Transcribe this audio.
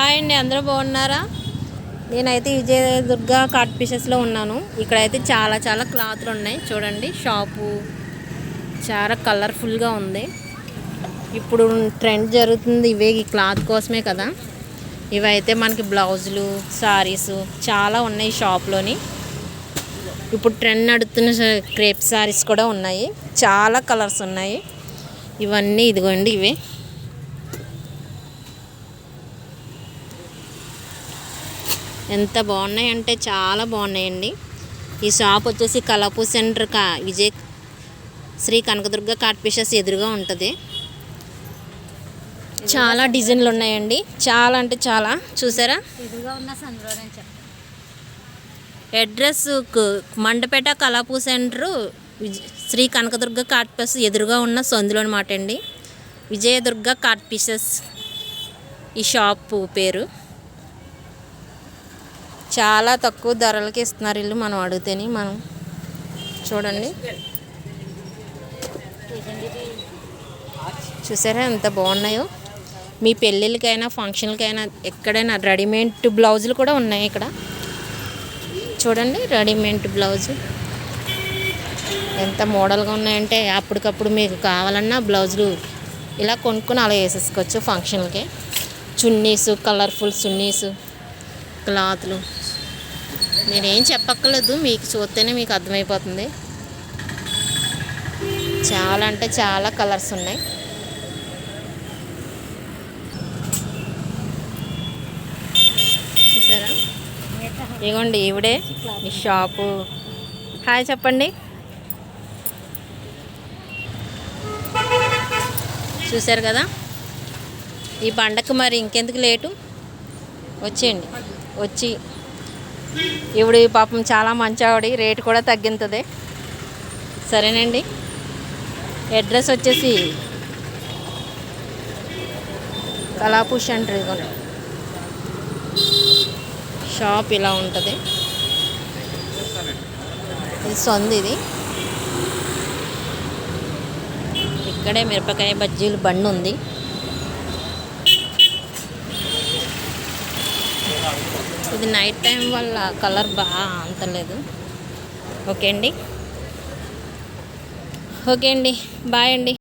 Hi అండి అందరూ బాగున్నారా? నేనైతే విజయదుర్గ కార్ట్ పీసెస్లో ఉన్నాను. ఇక్కడైతే చాలా చాలా క్లాత్లు ఉన్నాయి. చూడండి షాపు చాలా కలర్ఫుల్గా ఉంది. ఇప్పుడు ట్రెండ్ జరుగుతుంది ఇవే ఈ క్లాత్ కోసమే కదా. ఇవైతే మనకి బ్లౌజులు సారీస్ చాలా ఉన్నాయి షాప్లోని ఇప్పుడు ట్రెండ్ నడుతున్న క్రేప్ సారీస్ కూడా ఉన్నాయి. చాలా కలర్స్ ఉన్నాయి. ఇవన్నీ ఇదిగోండి ఇవే. ఎంత బాగున్నాయి అంటే చాలా బాగున్నాయండి. ఈ షాప్ వచ్చేసి కలాపూ సెంటర్ కా విజయ్ శ్రీ కనకదుర్గ కార్ట్ పీసెస్ ఎదురుగా ఉంటుంది. చాలా డిజైన్లు ఉన్నాయండి. చాలా అంటే చాలా. చూసారా? ఎదురుగా ఉన్న address Mandapeta Kalapu centre Sri Kanakadurga cut pieces ఎదురుగా ఉన్న సందులో అనమాట అండి. విజయదుర్గ కాట్పిషస్ ఈ షాపు పేరు. చాలా తక్కువ ధరలకి ఇస్తున్నారు ఇల్లు మనం అడిగితేనే మనం. చూడండి. చూసారా ఎంత బాగున్నాయో? మీ పెళ్ళిళ్ళకైనా ఫంక్షన్లకైనా ఎక్కడైనా రెడీమేడ్ బ్లౌజులు కూడా ఉన్నాయి ఇక్కడ. చూడండి రెడీమేడ్ బ్లౌజు. ఎంత మోడల్గా ఉన్నాయంటే అప్పటికప్పుడు మీకు కావాలన్నా బ్లౌజులు ఇలా కొనుక్కొని అలా వేసేసుకోవచ్చు ఫంక్షన్లకి. చున్నీసు కలర్ఫుల్ చున్నీసు. క్లాత్లు. నేనేం చెప్పక్కర్లేదు మీకు చూస్తేనే మీకు అర్థమైపోతుంది. చాలా అంటే చాలా కలర్స్ ఉన్నాయి. చూసారా? ఇగోండి ఈవిడే మీ షాపు. హాయ్ చెప్పండి. చూశారు కదా? ఈ పండగకు మరి ఇంకెందుకు లేటు? వచ్చేయండి. వచ్చి ఇప్పుడు పాపం చాలా మంచి ఆవిడ రేటు కూడా తగ్గింతుంది. సరేనండి. అడ్రస్ వచ్చేసి కలాపుష్ అంటారు షాప్ ఇలా ఉంటుంది. ఇది సొంది ఇది. ఇక్కడే మిరపకాయ బజ్జీలు బండి ఉంది. ఇది నైట్ టైం వల్ల కలర్ బాగా అంతలేదు ఓకే అండి. ఓకే అండి. బాయ్ అండి.